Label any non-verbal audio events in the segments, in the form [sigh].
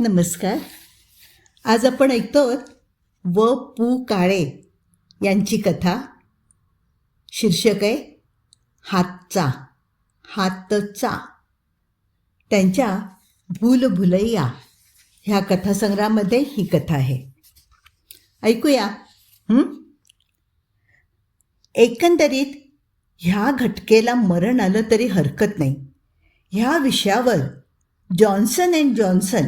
नमस्कार. आज आपण ऐकतो व पू काळे यांची कथा. शीर्षक आहे हातचा हातचा. त्यांच्या भूल भुलैया ह्या कथासंग्रहामध्ये ही कथा आहे. ऐकूया. एकंदरीत ह्या घटकेला मरण आलं तरी हरकत नाही. ह्या विषयावर जॉन्सन अँड जॉन्सन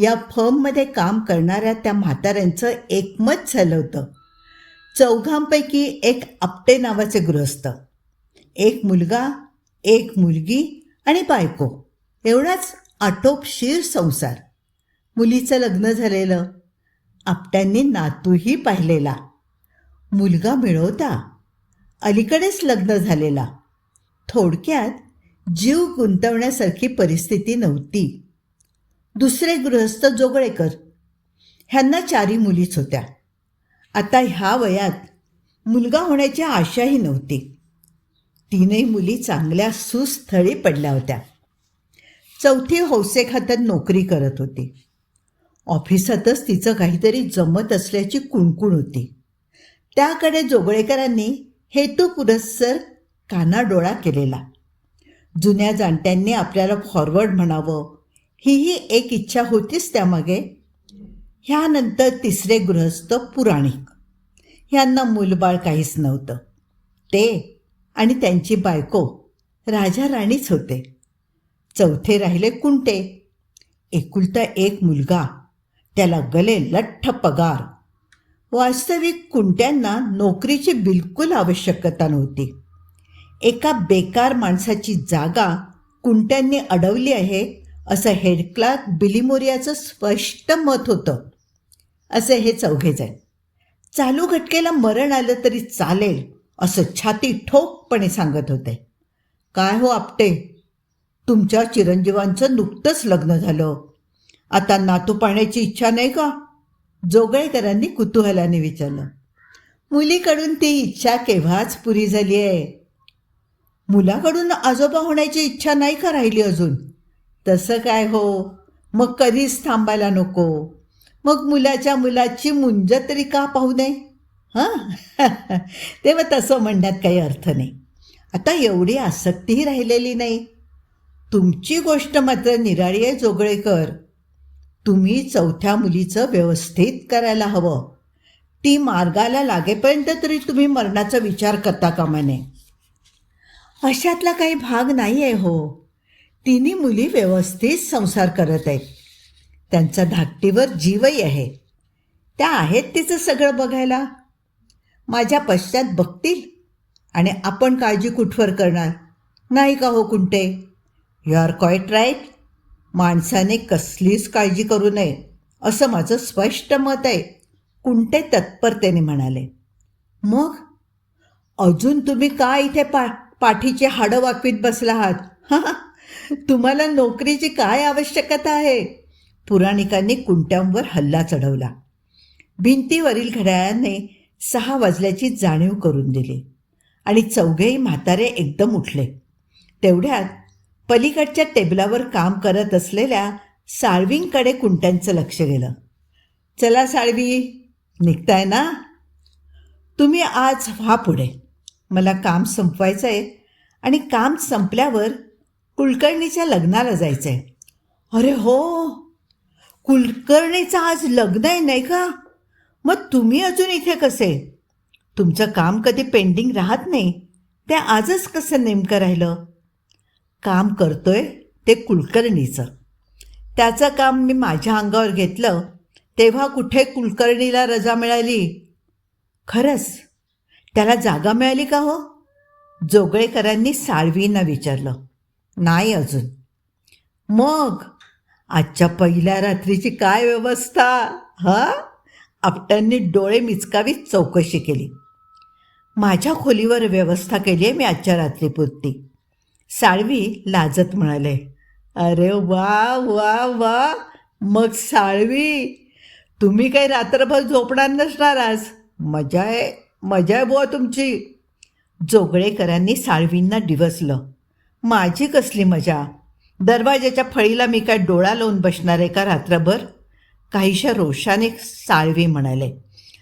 या फर्ममध्ये काम करणाऱ्या त्या म्हाताऱ्यांचं एकमत झालं होतं. चौघांपैकी एक आपटे नावाचे गृहस्थ एक मुलगा एक मुलगी आणि बायको. एवढाच आटोपशीर संसार. मुलीचं लग्न झालेलं. आपट्यांनी नातूही पाहिलेला. मुलगा मिळवता. अलीकडेच लग्न झालेला. थोडक्यात जीव गुंतवण्यासारखी परिस्थिती नव्हती. दुसरे गृहस्थ जोगळेकर. ह्यांना चारी मुलीच होत्या. आता ह्या वयात मुलगा होण्याची आशाही नव्हती. तीनही मुली चांगल्या सुस्थळी पडल्या होत्या. चौथी हौसे खात्यात नोकरी करत होती. ऑफिसातच तिचं काहीतरी जमत असल्याची कुणकुण होती. त्याकडे जोगळेकरांनी हेतू पुरस्सर कानाडोळा केलेला. जुन्या जाणत्यांनी आपल्याला फॉरवर्ड म्हणावं हीही एक इच्छा होतीच त्यामागे. ह्यानंतर तिसरे गृहस्थ पुराणिक. ह्यांना मूलबाळ काहीच नव्हतं. ते आणि त्यांची बायको राजा राणीच होते. चौथे राहिले कुंटे. एकुलता एक मुलगा. त्याला गले लठ्ठ पगार. वास्तविक कुंट्यांना नोकरीची बिलकुल आवश्यकता नव्हती. एका बेकार माणसाची जागा कुंट्यांनी अडवली आहे असं हेडक्लार्क बिलिमोरियाचं स्पष्ट मत होतं. असे हे चौघे जण. चालू घटकेला मरण आलं तरी चालेल असं छाती ठोकपणे सांगत होते. काय हो आपटे? तुमच्या चिरंजीवांचं नुकतंच लग्न झालं. आता नातू पाहण्याची इच्छा नाही का? जोगळेकरांनी कुतूहलाने विचारलं. मुलीकडून ती इच्छा केव्हाच पुरी झाली आहे मुलाकडून आजोबा होण्याची इच्छा नाही का राहिली अजून? तसं काय हो? मग कधीच थांबायला नको. मग मुलाच्या मुलाची मुंज तरी का पाहू नये हां? [laughs] तेव्हा तसं म्हणण्यात काही अर्थ नाही. आता एवढी आसक्तीही राहिलेली नाही. तुमची गोष्ट मात्र निराळी आहे जोगळेकर. तुम्ही चौथ्या मुलीचं व्यवस्थित करायला हवं. ती मार्गाला लागेपर्यंत तरी तुम्ही मरणाचा विचार करता कामा नये. अशातला काही भाग नाही आहे हो. तिन्ही मुली व्यवस्थित संसार करत आहेत. त्यांचा धाकटीवर जीवही आहे. त्या आहेत तिचं सगळं बघायला. माझ्या पश्चात बघतील. आणि आपण काळजी कुठवर करणार? नाही का हो Kunte? You are quite right माणसाने कसलीच काळजी करू नये असं माझं स्पष्ट मत आहे. कुंटे तत्परतेने म्हणाले. मग? अजून तुम्ही का इथे पा पाठीची हाडं वाकवीत बसला आहात? हां [laughs] तुम्हाला नोकरीची काय आवश्यकता आहे? पुराणिकांनी कुंट्यांवर हल्ला चढवला. भिंतीवरील घड्याळाने सहा वाजल्याची जाणीव करून दिली आणि चौघेही म्हातारे एकदम उठले. तेवढ्यात पलीकडच्या टेबलावर काम करत असलेल्या साळवींकडे कुंट्यांचं लक्ष गेलं. चला साळवी निघताय ना? तुम्ही आज व्हा पुढे. मला काम संपवायचं आहे आणि काम संपल्यावर कुलकर्णीच्या लग्नाला जायचं आहे अरे हो कुलकर्णीचं आज लग्न आहे नाही का? मग तुम्ही अजून इथे कसे? तुमचं काम कधी पेंडिंग राहत नाही ते आजच कसं नेमकं राहिलं? काम करतोय ते कुलकर्णीचं. त्याचं काम मी माझ्या अंगावर घेतलं तेव्हा कुठे कुलकर्णीला रजा मिळाली? खरंच त्याला जागा मिळाली का हो? जोगळेकरांनी साळवींना विचारलं. नाही अजून. मग आजच्या पहिल्या रात्रीची काय व्यवस्था? हा? आपट्यांनी डोळे मिचकावीत चौकशी केली. माझ्या खोलीवर व्यवस्था केली आहे मी आजच्या रात्रीपुरती. साळवी लाजत म्हणाले अरे वा वा वा! मग साळवी तुम्ही काही रात्रभर झोपणार नसणार आज. मजा आहे मजा आहे बुवा तुमची. जोगळेकरांनी साळवींना डिवसलं. माझी कसली मजा? दरवाजाच्या फळीला मी काय डोळा लावून बसणार आहे का रात्रभर? काहीशा रोषाने साळवी म्हणाले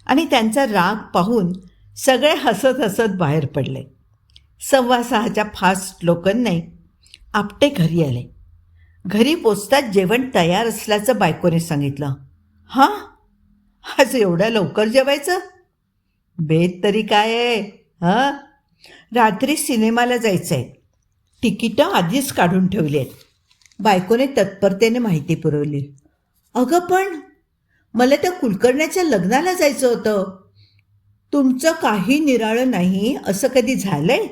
आणि त्यांचा राग पाहून सगळे हसत हसत बाहेर पडले. सव्वा सहाच्या फास्ट लोकांनी आपटे घरी आले. घरी पोचताच जेवण तयार असल्याचं बायकोने सांगितलं. हां? आज एवढ्या लवकर जेवायचं? बेत तरी काय आहे हां? रात्री सिनेमाला जायचं आहे तिकीटं आधीच काढून ठेवली आहेत बायकोने तत्परतेने माहिती पुरवली. अगं पण मला त्या कुलकर्ण्याच्या लग्नाला जायचं होतं. तुमचं काही निराळं नाही असं कधी झालंय?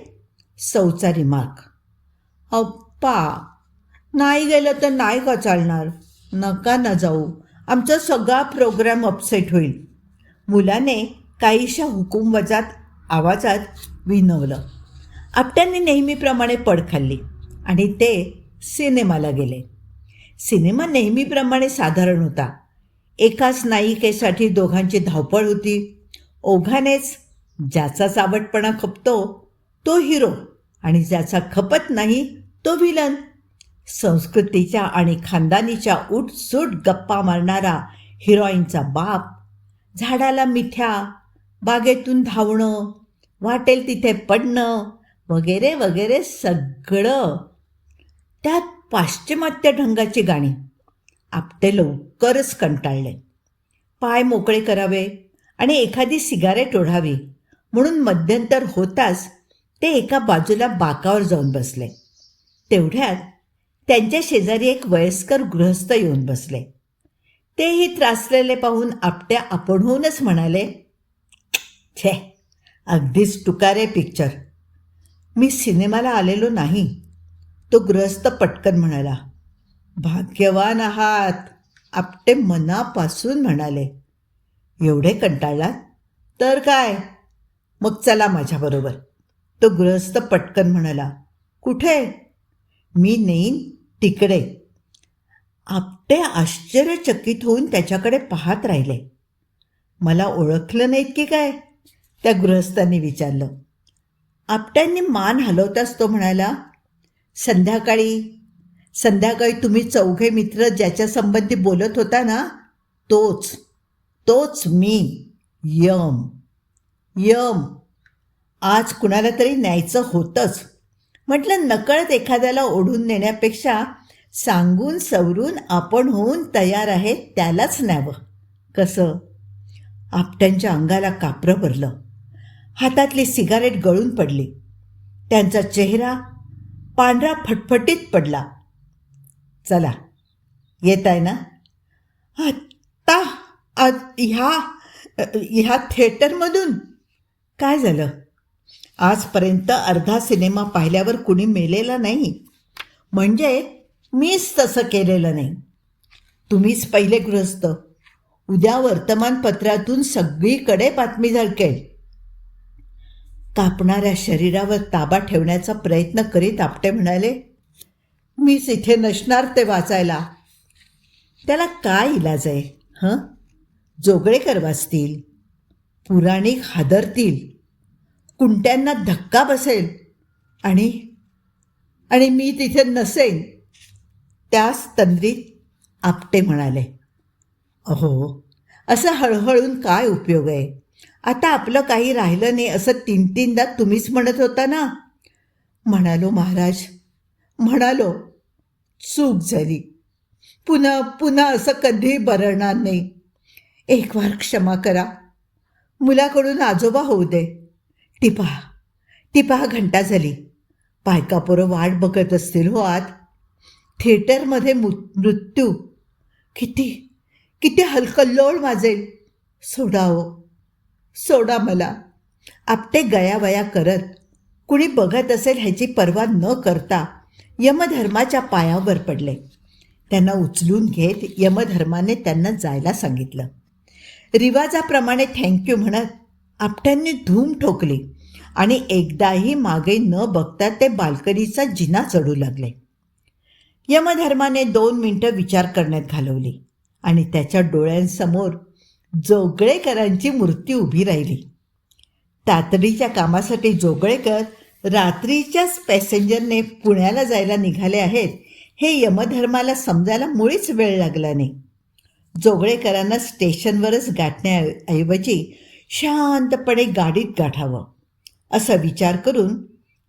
सौचा रिमार्क अप्पा नाही गेलं तर नाही का चालणार? नका ना जाऊ. आमचा सगळा प्रोग्राम अपसेट होईल. मुलाने काहीशा हुकूमवजात आवाजात विनवलं. आपट्यांनी नेहमीप्रमाणे पड खाल्ली आणि ते सिनेमाला गेले. सिनेमा नेहमीप्रमाणे साधारण होता. एकाच नायिकेसाठी दोघांची धावपळ होती. ओघानेच ज्याचा चावटपणा खपतो तो हिरो आणि ज्याचा खपत नाही तो विलन. संस्कृतीच्या आणि खानदानीच्या उठसूट गप्पा मारणारा हिरोईनचा बाप झाडाला मिठ्या बागेतून धावणं वाटेल तिथे पडणं वगैरे वगैरे सगळं त्यात पाश्चिमात्य ढंगाची गाणी. आपटे लवकरच कंटाळले. पाय मोकळे करावे आणि एखादी सिगारेट ओढावी. म्हणून मध्यंतर होताच ते एका बाजूला बाकावर जाऊन बसले. तेवढ्यात त्यांच्या शेजारी एक वयस्कर गृहस्थ येऊन बसले. तेही त्रासलेले पाहून आपट्या आपणहूनच म्हणाले छे अगदीच टुकारे पिक्चर मी सिनेमाला आलेलो नाही. तो गृहस्थ पटकन म्हणाला भाग्यवान आहात आपटे मनापासून म्हणाले. एवढे कंटाळलात? तर काय? मग चला माझ्याबरोबर तो गृहस्थ पटकन म्हणाला कुठे? मी नेईन तिकडे. आपटे आश्चर्यचकित होऊन त्याच्याकडे पाहत राहिले. मला ओळखलं नाहीत की काय? त्या गृहस्थांनी विचारलं. आपट्यांनी मान हलवताच तो म्हणाला संध्याकाळी संध्याकाळी तुम्ही चौघे मित्र ज्याच्या संबंधी बोलत होता ना तोच तोच मी यम यम. आज कुणाला तरी न्यायचं होतंच. म्हटलं नकळत एखाद्याला ओढून नेण्यापेक्षा सांगून सवरून आपण होऊन तयार आहे त्यालाच न्यावं. कसं? आपट्यांच्या अंगाला कापरं भरलं. हातातली सिगारेट गळून पडली. त्यांचा चेहरा पांढरा फटफटीत पडला. चला येत आहे ना आत्ता ह्या ह्या थिएटरमधून. काय झालं? आजपर्यंत अर्धा सिनेमा पाहिल्यावर कुणी मेलेला नाही. म्हणजे मीच तसं केलेलं नाही. तुम्हीच पहिले गृहस्थ. उद्या वर्तमानपत्रातून सगळीकडे बातमी झळकेल. कापणाऱ्या शरीरावर ताबा ठेवण्याचा प्रयत्न करीत आपटे म्हणाले मीच इथे नसणार ते वाचायला. त्याला काय इलाज आहे हं? जोगळेकर वाचतील पुराणिक हादरतील कुंट्यांना धक्का बसेल आणि आणि मी तिथे नसेन. त्याच तंद्रीत आपटे म्हणाले अहो असं हळहळून काय उपयोग आहे? आता आपलं काही राहिलं नाही असं तीन तीनदा तुम्हीच म्हणत होता ना? म्हणालो महाराज म्हणालो चूक झाली. पुन्हा पुन्हा असं कधीही बरळणार नाही. एक वार क्षमा करा. मुलाकडून आजोबा होऊ दे. टिपा टिपा घंटा झाली. बायकापोरं वाट बघत असतील हो आत. थिएटरमध्ये मु मृत्यू. किती किती हलकल्लोळ वाजेल. सोडावं. सोडा मला. आपटे गयावया करत. कुणी बघत असेल ह्याची पर्वा न करता यमधर्माच्या पायावर पडले. त्यांना उचलून घेत यमधर्माने त्यांना जायला सांगितलं. रिवाजाप्रमाणे थँक्यू म्हणत आपट्यांनी धूम ठोकली आणि एकदाही मागे न बघता ते बाल्कनीचा जिना चढू लागले. यमधर्माने दोन मिनटं विचार करण्यात घालवली आणि त्याच्या डोळ्यांसमोर जोगळेकरांची मूर्ती उभी राहिली. तातडीच्या कामासाठी जोगळेकर रात्रीच्याच पॅसेंजरने पुण्याला जायला निघाले आहेत हे यमधर्माला समजायला मुळीच वेळ लागला नाही. जोगळेकरांना स्टेशनवरच गाठण्याऐवजी शांतपणे गाडीत गाठावं असा विचार करून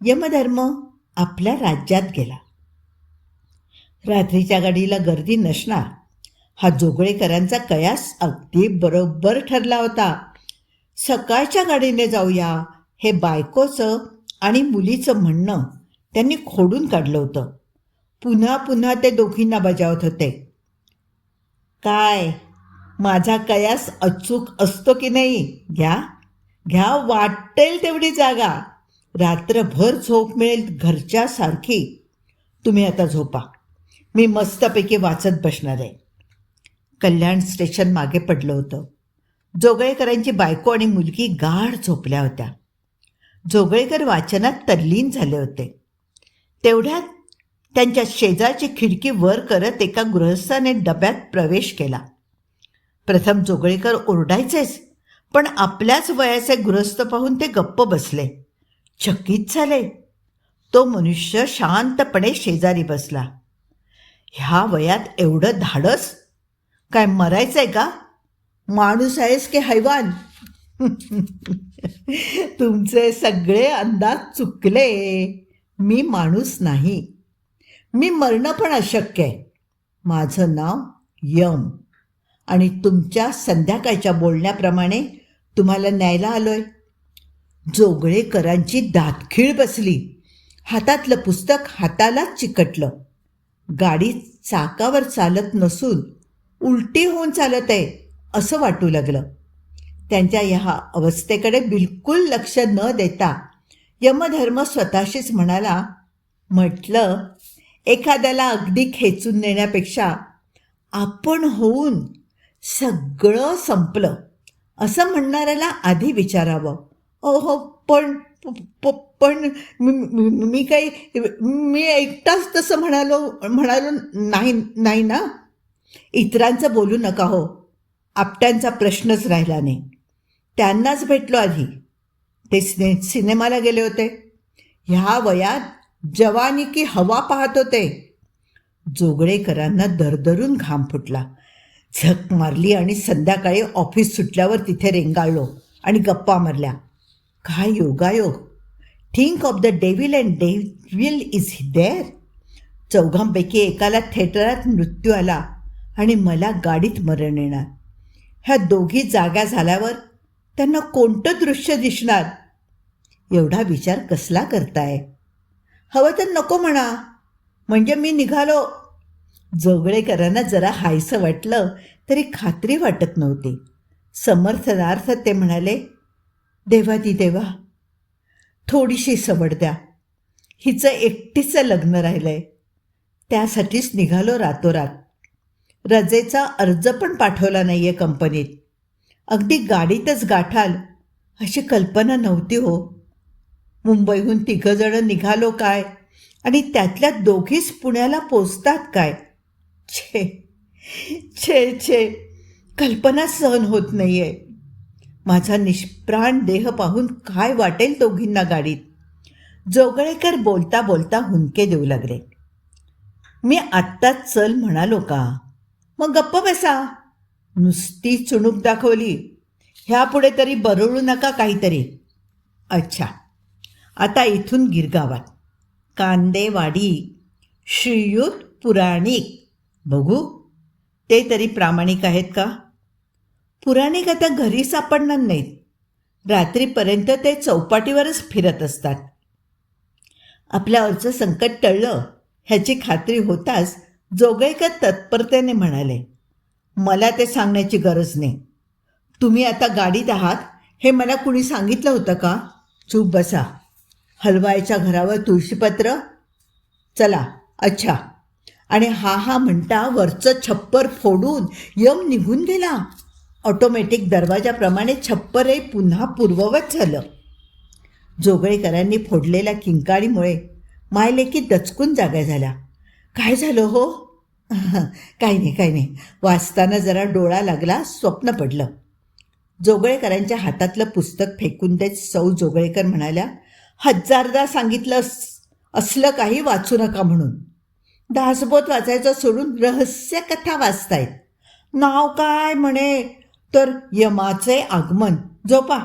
यमधर्म आपल्या राज्यात गेला. रात्रीच्या गाडीला गर्दी नसणार हा जोगळेकरांचा कयास अगदी बरोबर ठरला होता. सकाळच्या गाडीने जाऊया हे बायकोचं आणि मुलीचं म्हणणं त्यांनी खोडून काढलं होतं. पुन्हा पुन्हा ते दोघींना बजावत होते. काय माझा कयास अचूक असतो की नाही? घ्या घ्या वाटेल तेवढी जागा. रात्रभर झोप मिळेल घरच्यासारखी. तुम्ही आता झोपा. मी मस्तपैकी वाचत बसणार आहे. कल्याण स्टेशन मागे पडलं होतं. जोगळेकरांची बायको आणि मुलगी गाढ झोपल्या होत्या. जोगळेकर वाचनात तल्लीन झाले होते. तेवढ्यात त्यांच्या शेजारची खिडकी वर करत एका गृहस्थाने डब्यात प्रवेश केला. प्रथम जोगळेकर ओरडायचेच पण आपल्याच वयाचे गृहस्थ पाहून ते गप्प बसले. चकित झाले. तो मनुष्य शांतपणे शेजारी बसला. ह्या वयात एवढं धाडस काय मरायचंय का? माणूस आहेस की हैवान? तुमचे सगळे अंदाज चुकले. मी माणूस नाही. मी मरणं पण अशक्य आहे. माझं नाव यम. आणि तुमच्या संध्याकाळच्या बोलण्याप्रमाणे तुम्हाला न्यायला आलोय. जोगळेकरांची दातखीळ बसली. हातातलं पुस्तक हातालाच चिकटलं. गाडी चाकावर चालत नसून उलटी होऊन चालत आहे असं वाटू लागलं. त्यांच्या ह्या अवस्थेकडे बिलकुल लक्ष न देता यमधर्म स्वतःशीच म्हणाला म्हटलं एखाद्याला अगदी खेचून नेण्यापेक्षा आपण होऊन सगळं संपलं. असं म्हणणाऱ्याला आधी विचारावं. हो पण प- प- पण मी मी काही मी एकटाच तसं म्हणालो म्हणालो नाही नाही ना? इतरांचं बोलू नका हो. आपट्यांचा प्रश्नच राहिला नाही. त्यांनाच भेटलो आधी. ते सिने सिनेमाला गेले होते. ह्या वयात जवानी की हवा पाहत होते. जोगळेकरांना दरदरून घाम फुटला. झक मारली आणि संध्याकाळी ऑफिस सुटल्यावर तिथे रेंगाळलो आणि गप्पा मारल्या. काय योगायोग? Think of the devil and devil is there चौघांपैकी एकाला थिएटरात मृत्यू आला. आणि मला गाडीत मरण येणार. ह्या दोघी जाग्या झाल्यावर त्यांना कोणतं दृश्य दिसणार? एवढा विचार कसला करताय? हवं तर नको म्हणा. म्हणजे मी निघालो. जोगळेकरांना जरा हायसं वाटलं तरी खात्री वाटत नव्हती. समर्थनार्थ ते म्हणाले देवा दी देवा थोडीशी सवड द्या. हिचं एकटीचं लग्न राहिलंय. त्यासाठीच निघालो रातोरात. रजेचा अर्ज पण पाठवला नाही आहे कंपनीत. अगदी गाडीतच गाठाल अशी कल्पना नव्हती हो. मुंबईहून तिघंजणं निघालो काय? आणि त्यातल्या दोघीच पुण्याला पोचतात काय? छे छे छे. कल्पना सहन होत नाही आहे माझा निष्प्राण देह पाहून काय वाटेल दोघींना गाडीत? जोगळेकर बोलता बोलता हुंके देऊ लागले. मी आत्ताच चल म्हणालो का? मग गप्प बसा. नुसती चुणूक दाखवली. ह्यापुढे तरी बरळू नका काहीतरी. अच्छा. आता इथून गिरगावात. कांदेवाडी. श्रीयुत पुराणिक. बघू. ते तरी प्रामाणिक आहेत का? पुराणिक आता घरी सापडणार नाहीत. रात्रीपर्यंत ते चौपाटीवरच फिरत असतात. आपल्यावरचं संकट टळलं. ह्याची खात्री होताच जोगळेकर तत्परतेने म्हणाले मला ते सांगण्याची गरज नाही. तुम्ही आता गाडीत आहात हे मला कुणी सांगितलं होतं का? चूप बसा. हलवायच्या घरावर तुळशीपत्र? चला अच्छा. आणि हा हा म्हणता वरचं छप्पर फोडून यम निघून गेला. ऑटोमॅटिक दरवाजाप्रमाणे छप्परही पुन्हा पूर्ववत झालं. जोगळेकरांनी फोडलेल्या किंकाळीमुळे मायलेकी दचकून जाग्या झाल्या. काय झालं हो? [laughs] काही नाही काही नाही. वाचताना जरा डोळा लागला स्वप्न पडलं. जोगळेकरांच्या हातातलं पुस्तक फेकून देत सौ जोगळेकर म्हणाल्या हजारदा सांगितलं अस- असलं काही वाचू नका म्हणून. दासबोध वाचायचं सोडून रहस्य कथा वाचतायत. नाव काय म्हणे? तर यमाचे आगमन. झोपा.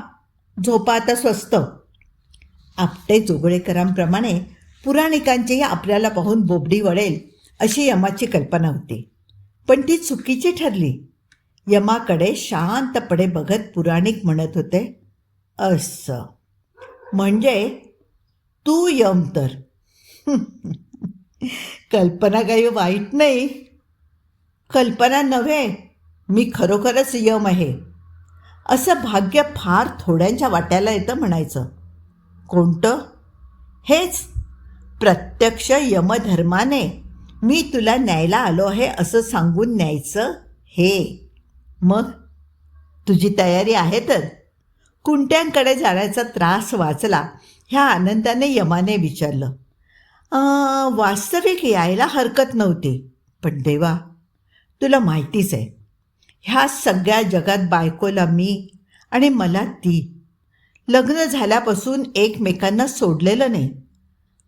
झोपा आता स्वस्त आपटे जोगळेकरांप्रमाणे पुराणिकांचीही आपल्याला पाहून बोबडी वळेल अशी यमाची कल्पना होती. पण ती चुकीची ठरली. यमाकडे शांतपणे बघत पुराणिक म्हणत होते असं. म्हणजे तू यम तर. [laughs] कल्पना काही वाईट नाही. कल्पना नव्हे मी खरोखरच यम आहे. असं भाग्य फार थोड्यांच्या वाट्याला येतं म्हणायचं. कोणतं? हेच. प्रत्यक्ष यमधर्माने मी तुला न्यायला आलो आहे असं सांगून न्यायचं? हे. मग? तुझी तयारी आहे तर? कुंट्यांकडे जाण्याचा त्रास वाचला ह्या आनंदाने यमाने विचारलं. वास्तविक यायला हरकत नव्हती. पण देवा तुला माहितीच आहे ह्या सगळ्या जगात बायकोला मी आणि मला ती. लग्न झाल्यापासून एकमेकांना सोडलेलं नाही.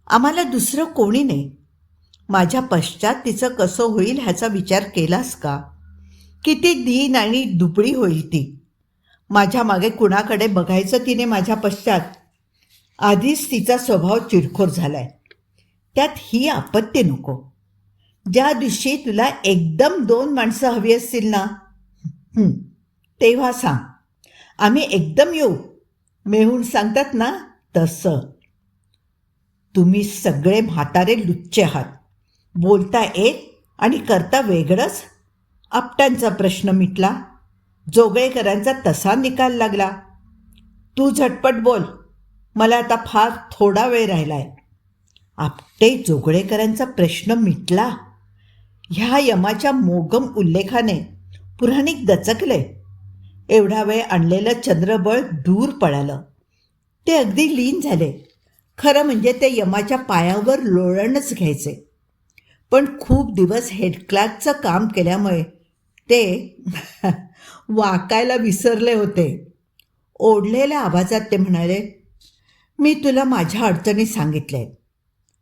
आम्हाला दुसरं कोणी नाही. माझ्या पश्चात तिचं कसं होईल ह्याचा विचार केलास का? किती दीन आणि दुबळी होईल ती. माझ्या मागे कुणाकडे बघायचं तिने माझ्या पश्चात? आधीच तिचा स्वभाव चिडखोर आहे त्यात ही आपत्ती नको. ज्या दिवशी तुला एकदम दोन माणसं हवी असतील ना? तेव्हा सांग. आम्ही एकदम येऊ. मेहून सांगतात ना? तसं. तुम्ही सगळे म्हातारे लुच्चे आहात. बोलता एक आणि करता वेगळंच? आपटांचा प्रश्न मिटला. जोगळेकरांचा तसा निकाल लागला. तू झटपट बोल. मला आता फार थोडा वेळ राहिलाय. आपटे जोगळेकरांचा प्रश्न मिटला. ह्या यमाच्या मोगम उल्लेखाने पुराणिक दचकले एवढा वेळ आणलेलं चंद्रबळ दूर पळालं. ते अगदी लीन झाले. खरं म्हणजे ते यमाच्या पायावर लोळणच घ्यायचे. पण खूप दिवस हेडक्लार्कचं काम केल्यामुळे ते [laughs] वाकायला विसरले होते. ओढलेल्या आवाजात ते म्हणाले मी तुला माझ्या अडचणी सांगितल्या आहेत.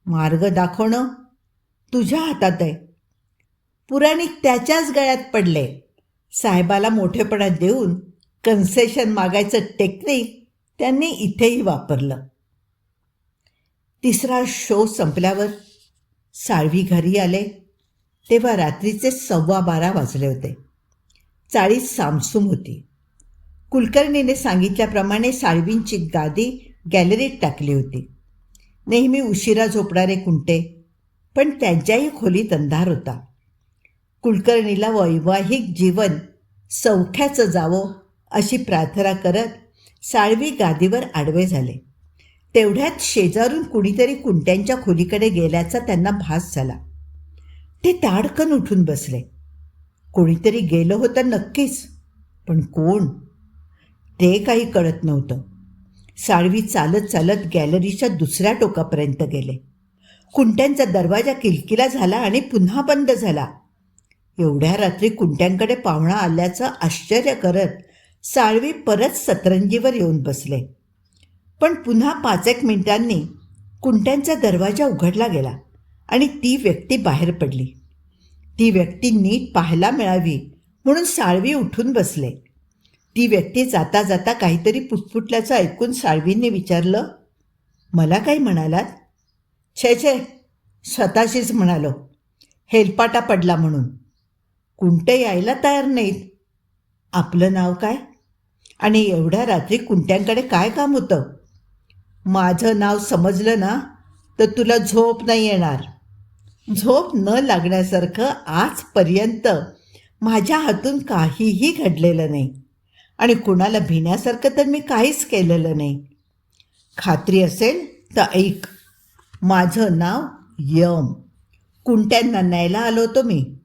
मार्ग दाखवणं तुझ्या हातात आहे. पुराणिक त्याच्याच गळ्यात पडले. साहेबाला मोठेपणा देऊन कन्सेशन मागायचं टेक्निक त्यांनी इथेही वापरलं. तिसरा शो संपल्यावर साळवी घरी आले. तेव्हा रात्रीचे सव्वा बारा वाजले होते. चाळीस सामसूम होती. कुलकर्णीने सांगितल्याप्रमाणे साळवींची गादी गॅलरीत टाकली होती. नेहमी उशिरा झोपणारे कुंटे पण त्यांच्याही खोलीत अंधार होता. कुलकर्णीला वैवाहिक जीवन सौख्याचं जावं अशी प्रार्थना करत साळवी गादीवर आडवे झाले. तेवढ्यात शेजारून कुणीतरी कुंट्यांच्या खोलीकडे गेल्याचा त्यांना भास झाला. ते ताडकन उठून बसले. कोणीतरी गेलं होतं नक्कीच पण कोण? ते काही कळत नव्हतं. साळवी चालत चालत गॅलरीच्या दुसऱ्या टोकापर्यंत गेले. कुंट्यांचा दरवाजा किलकिला झाला आणि पुन्हा बंद झाला. एवढ्या रात्री कुंट्यांकडे पाहुणा आल्याचं आश्चर्य करत साळवी परत सतरंजीवर येऊन बसले. पण पुन्हा पाच एक मिनिटांनी कुंट्यांचा दरवाजा उघडला गेला आणि ती व्यक्ती बाहेर पडली. ती व्यक्ती नीट पाहायला मिळावी म्हणून साळवी उठून बसले. ती व्यक्ती जाता जाता काहीतरी पुटपुटल्याचं ऐकून साळवींनी विचारलं मला काय म्हणालात? छे छे स्वतःशीच म्हणालो. हेलपाटा पडला म्हणून. कुंटे यायला तयार नाहीत. आपलं नाव काय? आणि एवढ्या रात्री कुंट्यांकडे काय काम होतं? माझं नाव समजलं ना तर तुला झोप नाही येणार. झोप न लागण्यासारखं आजपर्यंत माझ्या हातून काहीही घडलेलं नाही. आणि कुणाला भिण्यासारखं तर मी काहीच केलेलं नाही. खात्री असेल तर ऐक माझं नाव यम. कुंट्यांना न्यायला आलो होतो मी.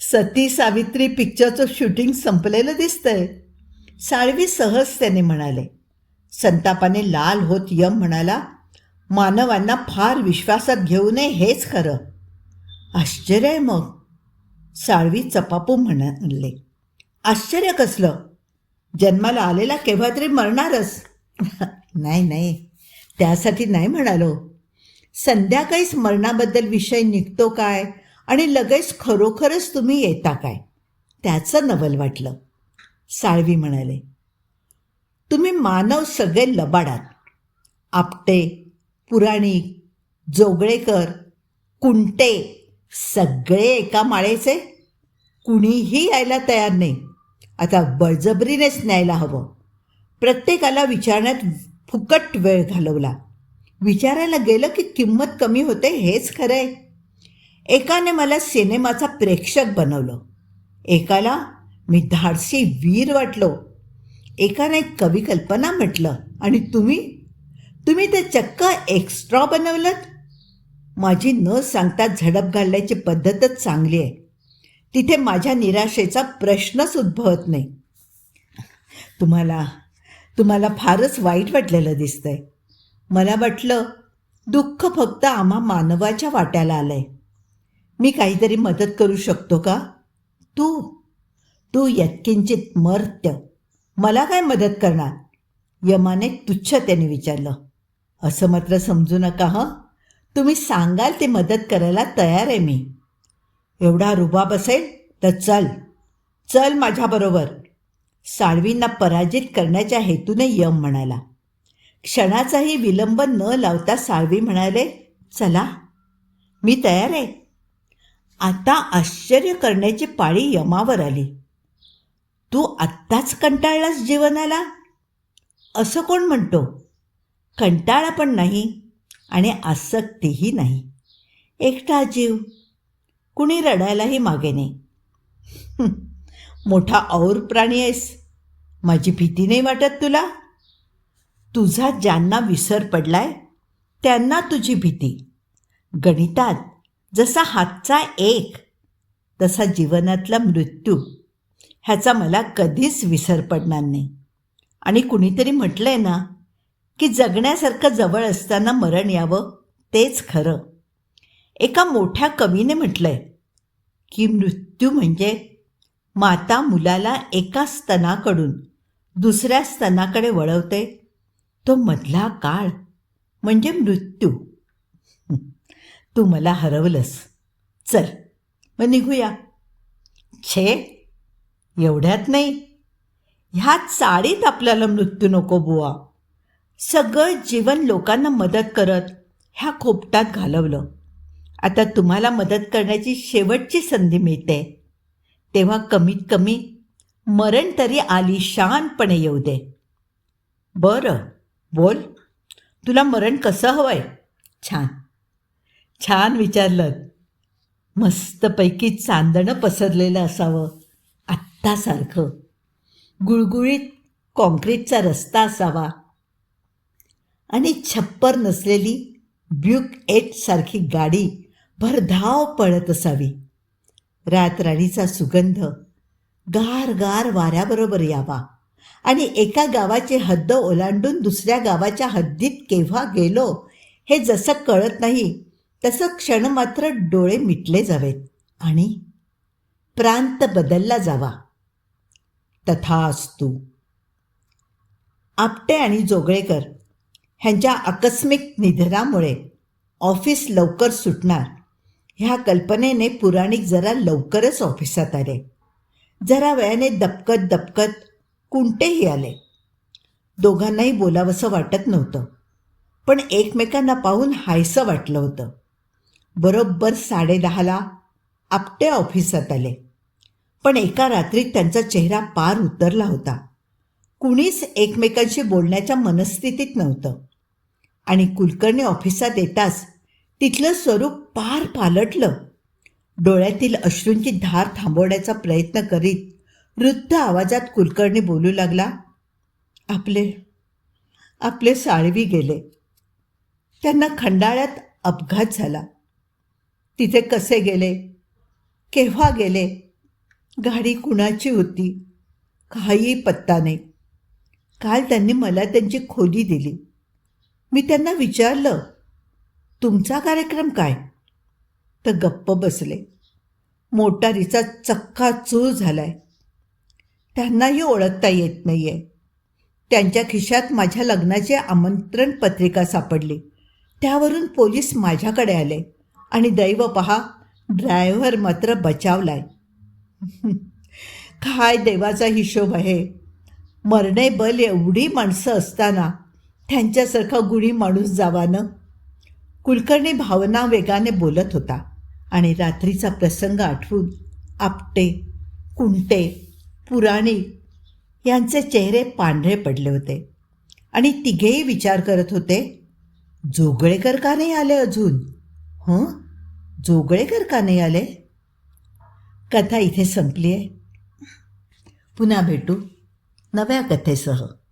सती सावित्री पिक्चरचं शूटिंग संपलेलं दिसतंय. साळवी सहज त्याने म्हणाले संतापाने लाल होत यम म्हणाला मानवांना फार विश्वासात घेऊ नये हेच खरं. आश्चर्य आहे मग. साळवी चपापू म्हणाले आश्चर्य कसलं? जन्माला आलेला केव्हा तरी मरणारच. [laughs] नाही नाही त्यासाठी नाही म्हणालो. संध्याकाळीच मरणाबद्दल विषय निघतो काय आणि लगेच खरोखरच तुम्ही येता काय? त्याचं नवल वाटलं. साळवी म्हणाले तुम्ही मानव सगळे लबाडात. आपटे पुराणिक जोगळेकर कुंटे सगळे एका माळेचे. कुणीही यायला तयार नाही. आता बळजबरीनेच न्यायला हवं. प्रत्येकाला विचारण्यात फुकट वेळ घालवला. विचारायला गेलं की किंमत कमी होते हेच खरं आहे एकाने मला सिनेमाचा प्रेक्षक बनवलं. एकाला मी धाडसी वीर वाटलो. एकाने कवी कल्पना म्हटलं आणि तुम्ही तुम्ही ते चक्क एक्स्ट्रा बनवलं माझी न सांगता झडप घालण्याची पद्धतच चांगली आहे. तिथे माझ्या निराशेचा प्रश्नच उद्भवत नाही. तुम्हाला तुम्हाला फारच वाईट वाटलेलं दिसतंय. मला वाटलं दुःख फक्त आम्हा मानवाच्या वाट्याला आलंय. मी काहीतरी मदत करू शकतो का? तू तू यत्किंचित मर्त्य. मला काय मदत करणार? यमाने तुच्छतेने विचारलं. असं मात्र समजू नका हं? तुम्ही सांगाल ते मदत करायला तयार आहे मी. एवढा रुबाब असेल तर चल. चल माझ्याबरोबर साळवींना पराजित करण्याच्या हेतूने यम म्हणाला. क्षणाचाही विलंब न लावता साळवी म्हणाले चला मी तयार आहे. आता आश्चर्य करण्याची पाळी यमावर आली. तू आत्ताच कंटाळलास जीवनाला असं कोण म्हणतो? कंटाळा पण नाही आणि आसक्तीही नाही. एकटा जीव कुणी रडायलाही मागे नाही. मोठा और प्राणी आहेस. माझी भीती नाही वाटत तुला? तुझा ज्यांना विसर पडलाय त्यांना तुझी भीती. गणितात जसा हातचा एक तसा जीवनातला मृत्यू. ह्याचा मला कधीच विसर पडणार नाही. आणि कुणीतरी म्हटलं आहे ना की जगण्यासारखं जवळ असताना मरण यावं तेच खरं. एका मोठ्या कवीने म्हटलं आहे की मृत्यू म्हणजे माता मुलाला एका स्तनाकडून दुसऱ्या स्तनाकडे वळवते. तो मधला काळ म्हणजे मृत्यू. तू मला हरवलंस. चल मग निघूया. छे एवढ्यात नाही. ह्या चाळीत आपल्याला मृत्यू नको बुवा. सगळं जीवन लोकांना मदत करत ह्या खोपटात घालवलं. आता तुम्हाला मदत करण्याची शेवटची संधी मिळते. तेव्हा कमीत कमी मरण तरी आली शानपणे येऊ दे. बरं बोल. तुला मरण कसं हवंय? छान. छान विचारलं. मस्तपैकी चांदणं पसरलेलं असावं. आत्तासारखं गुळगुळीत कॉन्क्रीटचा रस्ता असावा. आणि छप्पर नसलेली ब्युक एटसारखी गाडी भरधाव पळत असावी. रातराणीचा सुगंध गार गार वाऱ्याबरोबर यावा. आणि एका गावाची हद्द ओलांडून दुसऱ्या गावाच्या हद्दीत केव्हा गेलो हे जसं कळत नाही तसं क्षण मात्र डोळे मिटले जावेत. आणि प्रांत बदलला जावा. तथास्तू आपटे आणि जोगळेकर ह्यांच्या आकस्मिक निधनामुळे ऑफिस लवकर सुटणार ह्या कल्पनेने पुराणिक जरा लवकरच ऑफिसात आले. जरा वेळाने दपकत दपकत कुंटेही आले. दोघांनाही बोलावंसं वाटत नव्हतं पण एकमेकांना पाहून हायसं वाटलं होतं. बरोबर साडेदहाला आपटे ऑफिसात आले. पण एका रात्रीत त्यांचा चेहरा पार उतरला होता. कुणीच एकमेकांशी बोलण्याच्या मनस्थितीत नव्हतं. आणि कुलकर्णी ऑफिसात येताच तिथलं स्वरूप पार पालटलं. डोळ्यातील अश्रूंची धार थांबवण्याचा प्रयत्न करीत वृद्ध आवाजात कुलकर्णी बोलू लागला आपले आपले साळवी गेले. त्यांना खंडाळ्यात अपघात झाला. तिथे कसे गेले? केव्हा गेले? गाडी कुणाची होती? काही पत्ता नाही. काल त्यांनी मला त्यांची खोली दिली. मी त्यांना विचारलं तुमचा कार्यक्रम काय? तर गप्प बसले. मोटारीचा चक्का चूर झालाय. त्यांनाही ओळखता येत नाही आहे त्यांच्या खिशात माझ्या लग्नाची आमंत्रण पत्रिका सापडली. त्यावरून पोलीस माझ्याकडे आले आणि दैव पहा ड्रायव्हर मात्र बचावलाय. काय देवाचा हिशोब आहे? मरणे बल एवढी माणसं असताना त्यांच्यासारखा गुणी माणूस जावानं? कुलकर्णी भावना वेगाने बोलत होता आणि रात्रीचा प्रसंग आठवून आपटे कुंटे पुराणी यांचे चेहरे पांढरे पडले होते आणि तिघेही विचार करत होते जोगळेकर का नाही आले अजून? हं? जोगळेकर का नाही आले? कथा इथे संपली आहे पुन्हा भेटू. नव्या कथेसह.